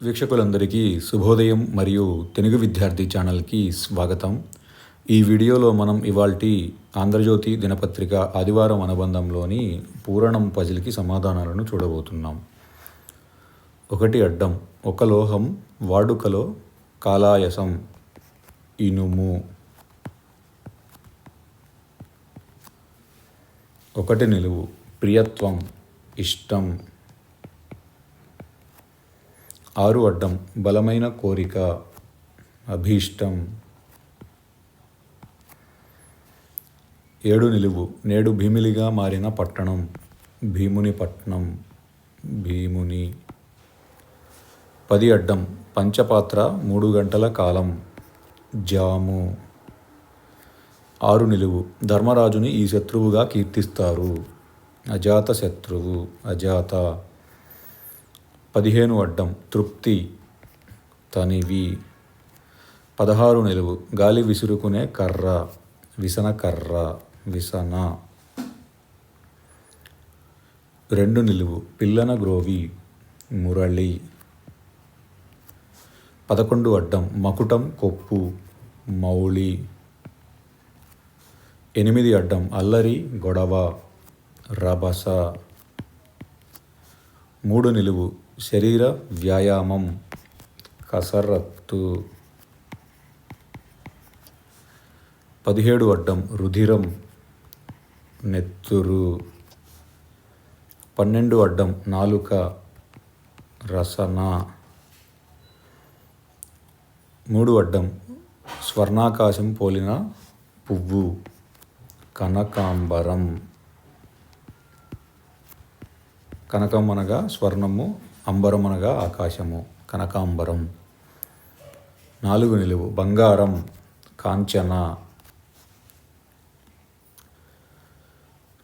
వీక్షకులందరికీ శుభోదయం మరియు తెలుగు విద్యార్థి ఛానల్కి స్వాగతం. ఈ వీడియోలో మనం ఇవాల్టి ఆంధ్రజ్యోతి దినపత్రిక ఆదివారం అనుబంధంలోని పూరణం పజిల్కి సమాధానాలను చూడబోతున్నాం. ఒకటి అడ్డం ఒక లోహం వాడుకలో కాలాయసం ఇనుము. ఒకటి నిలువు ప్రియత్వం ఇష్టం. ఆరు అడ్డం బలమైన కోరిక అభీష్టం. ఏడు నిలువు నేడు భీమిలిగా మారిన పట్టణం భీముని పట్నం భీముని. పది అడ్డం పంచపాత్ర మూడు గంటల కాలం జాము. ఆరు నిలువు ధర్మరాజుని ఈ శత్రువుగా కీర్తిస్తారు. అజాత శత్రువు అజాత. పదిహేను అడ్డం తృప్తి తనివి. పదహారు నిలువు. గాలి విసురుకునే కర్ర. విసన కర్ర. విసన. రెండు నిలువు. పిల్లన గ్రోవి. మురళి. పదకొండు అడ్డం. మకుటం కొప్పు. మౌళి. ఎనిమిది అడ్డం. అల్లరి గొడవ. రభస. మూడు నిలువు. శరీర వ్యాయామం కసరత్తు. పదిహేడు అడ్డం రుధిరం నెత్తురు. పన్నెండు అడ్డం నాలుక రసన. మూడు అడ్డం స్వర్ణాకాశం పోలిన పువ్వు కనకాంబరం. కనకం అనగా స్వర్ణము అంబరం అనగా ఆకాశము కనకాంబరం. నాలుగు నిలువు బంగారం కాంచన.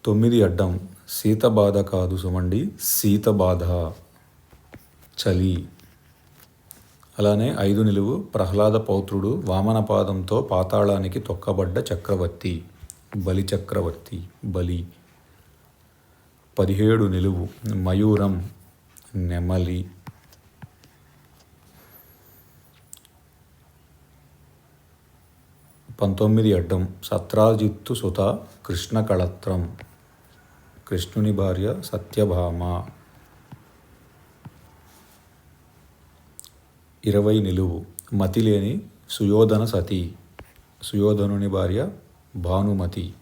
తొమ్మిది అడ్డం సీత బాధ కాదు సుమండి సీత బాధ చలి. అలానే ఐదు నిలువు ప్రహ్లాద పౌత్రుడు వామనపాదంతో పాతాళానికి తొక్కబడ్డ చక్రవర్తి బలి చక్రవర్తి బలి. పదిహేడు నిలువు మయూరం నెమలి. పంతొమ్మిది అడ్డం సత్రాజిత్తు సుత కృష్ణ కళత్రం. కృష్ణుని భార్య సత్యభామ. ఇరవై నిలువు మతిలేని సుయోధన సతి. సుయోధనుని భార్య భానుమతి.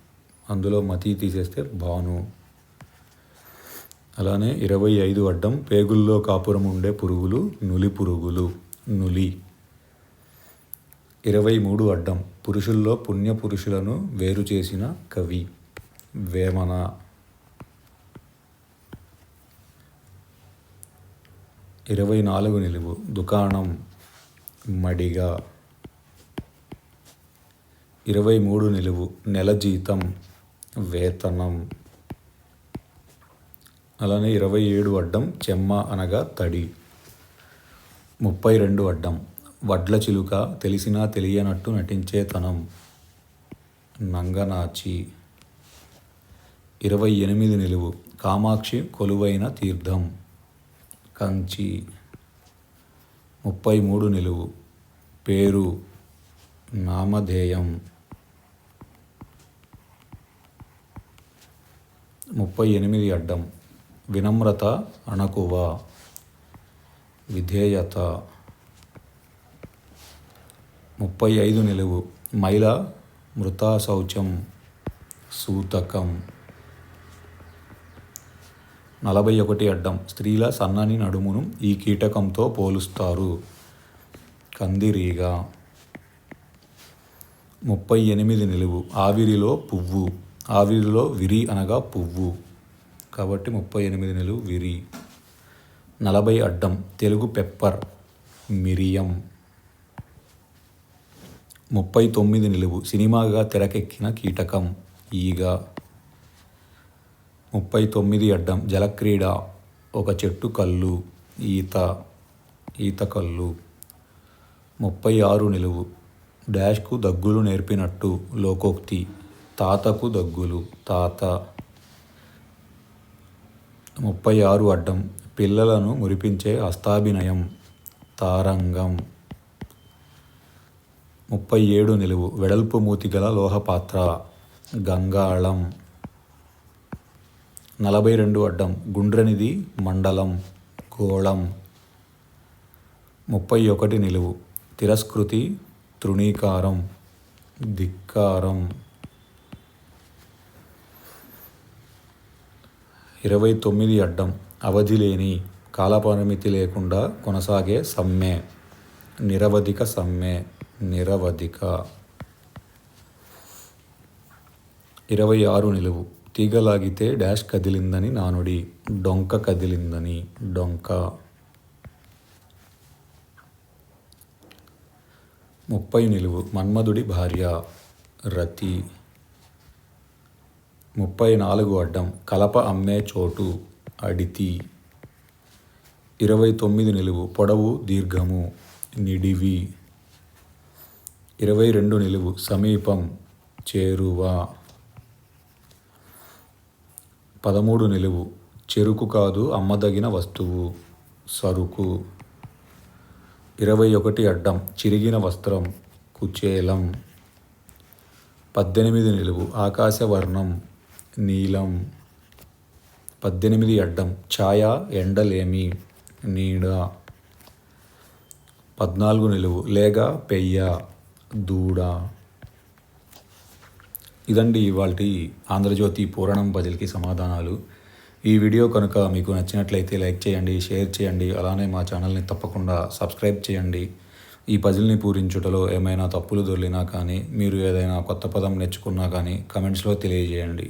అందులో మతి తీసేస్తే భాను. అలానే ఇరవై ఐదు అడ్డం పేగుల్లో కాపురం ఉండే పురుగులు నులి పురుగులు నులి. ఇరవై మూడు అడ్డం పురుషుల్లో పుణ్య పురుషులను వేరు చేసిన కవి వేమన. ఇరవై నాలుగు నిలువు దుకాణం మడిగా. ఇరవై మూడు నిలువు నెల జీతం వేతనం. అలానే ఇరవై ఏడు అడ్డం చెమ్మ అనగా తడి. ముప్పై రెండు అడ్డం వడ్ల చిలుక తెలిసినా తెలియనట్టు నటించే తనం. నంగనాచి. ఇరవై ఎనిమిది నిలువు కామాక్షి కొలువైన తీర్థం. కంచి. ముప్పై మూడు నిలువు పేరు నామధేయం. ముప్పై ఎనిమిది అడ్డం వినమ్రత అణకువ విధేయత. ముప్పై ఐదు నిలువు. మైల మృతా శౌచం సూతకం. నలభై ఒకటి అడ్డం. స్త్రీల సన్నని నడుమును ఈ కీటకంతో పోలుస్తారు. కందిరీగా. ముప్పై ఎనిమిది నిలువు. ఆవిరిలో పువ్వు. ఆవిరిలో విరి అనగా పువ్వు. కాబట్టి ముప్పై ఎనిమిది నిలువు విరి. నలభై అడ్డం తెలుగు పెప్పర్ మిరియం. ముప్పై తొమ్మిది నిలువు సినిమాగా తెరకెక్కిన కీటకం ఈగ. ముప్పై తొమ్మిది అడ్డం జలక్రీడ ఒక చెట్టు కళ్ళు ఈత ఈత కళ్ళు. ముప్పై ఆరు నిలువు డాష్కు దగ్గులు నేర్పినట్టు లోకోక్తి తాతకు దగ్గులు తాత. ముప్పై ఆరు అడ్డం. పిల్లలను మురిపించే హస్తాభినయం తారంగం. ముప్పై ఏడు నిలువు. వెడల్పు మూతి గల లోహపాత్ర. గంగాళం. నలభై రెండు అడ్డం. గుండ్రనిది మండలం. గోళం. ముప్పై ఒకటి నిలువు. తిరస్కృతి తృణీకారం. ధిక్కారం. ఇరవై తొమ్మిది అడ్డం అవధి లేని కాలపరిమితి లేకుండా కొనసాగే సమ్మె. నిరవధిక సమ్మె నిరవధిక. ఇరవై ఆరు నిలువు. తీగలాగితే డాష్ కదిలిందని నానుడి. డొంక కదిలిందని డొంక. ముప్పై నిలువు. మన్మధుడి భార్య రతి. ముప్పై నాలుగు అడ్డం కలప అమ్మే చోటు అడితి. ఇరవై తొమ్మిది నిలువు పొడవు దీర్ఘము నిడివి. ఇరవై రెండు నిలువు సమీపం చేరువ. పదమూడు నిలువు చెరుకు కాదు అమ్మదగిన వస్తువు సరుకు. ఇరవై ఒకటి అడ్డం చిరిగిన వస్త్రం కుచేలం. పద్దెనిమిది నిలువు ఆకాశవర్ణం నీలం పద్దెనిమిది అడ్డం ఛాయ ఎండలేమి నీడ పద్నాలుగు నిలువు లేగ పెయ్య దూడ. ఇదండి ఇవాళ ఆంధ్రజ్యోతి పూరణం పజిల్కి సమాధానాలు. ఈ వీడియో కనుక మీకు నచ్చినట్లయితే లైక్ చేయండి షేర్ చేయండి అలానే మా ఛానల్ని తప్పకుండా సబ్స్క్రైబ్ చేయండి. ఈ పజిల్ని పూరించుటలో ఏమైనా తప్పులు దొరికినా కానీ మీరు ఏదైనా కొత్త పదం నేర్చుకున్నా కానీ కమెంట్స్లో తెలియజేయండి.